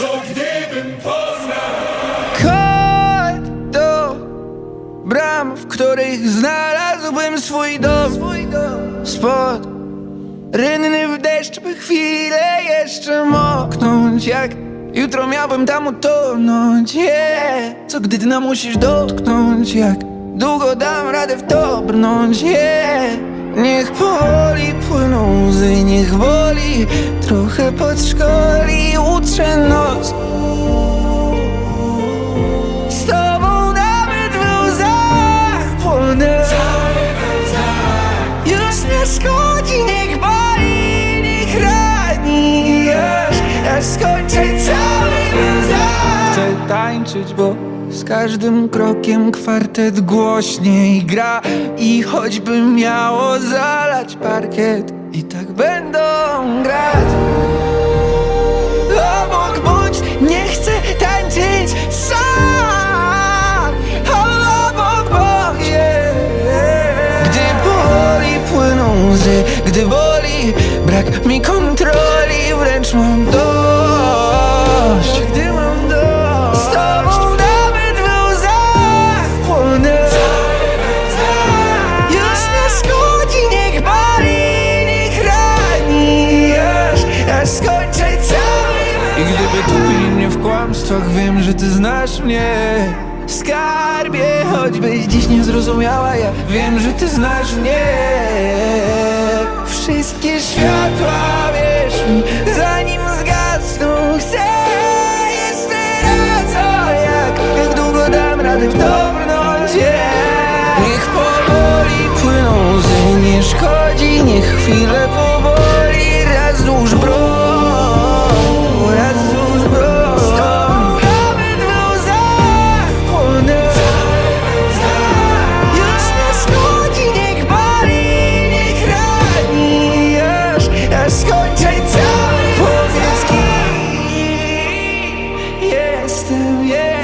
Co gdybym poznał? Kod do bram, w których znalazłbym swój dom. Spod rynny w deszcz, by chwilę jeszcze moknąć. Jak jutro miałbym tam utonąć. Yeah. Co gdy ty nam musisz dotknąć? Jak długo dam radę w to brnąć? Yeah. Niech powoli płyną łzy, niech boli Trochę podszkoli, utrze nos. Z tobą nawet w łzach płonę Już nie szkodzi, niech boli, niech rani. Aż, aż skończę cały łzach Chcę tańczyć, bo z każdym krokiem kwartet głośniej gra I choćby miało zalać parkiet I tak będą grać obok bądź Nie chcę tańczyć sam Obok bądź yeah. Gdy boli płyną łzy Gdy boli brak mi kontroli kłamstwach Wiem, że ty znasz mnie. Skarbie, choćbyś dziś nie zrozumiała Ja wiem, że ty znasz mnie. Wszystkie światła, wierz mi Zanim zgasną Chcę jeszcze raz. O, jak, jak długo dam radę w to brnąć yeah. Niech powoli płyną łzy, nie szkodzi, niech chwilę po jestem, yeah.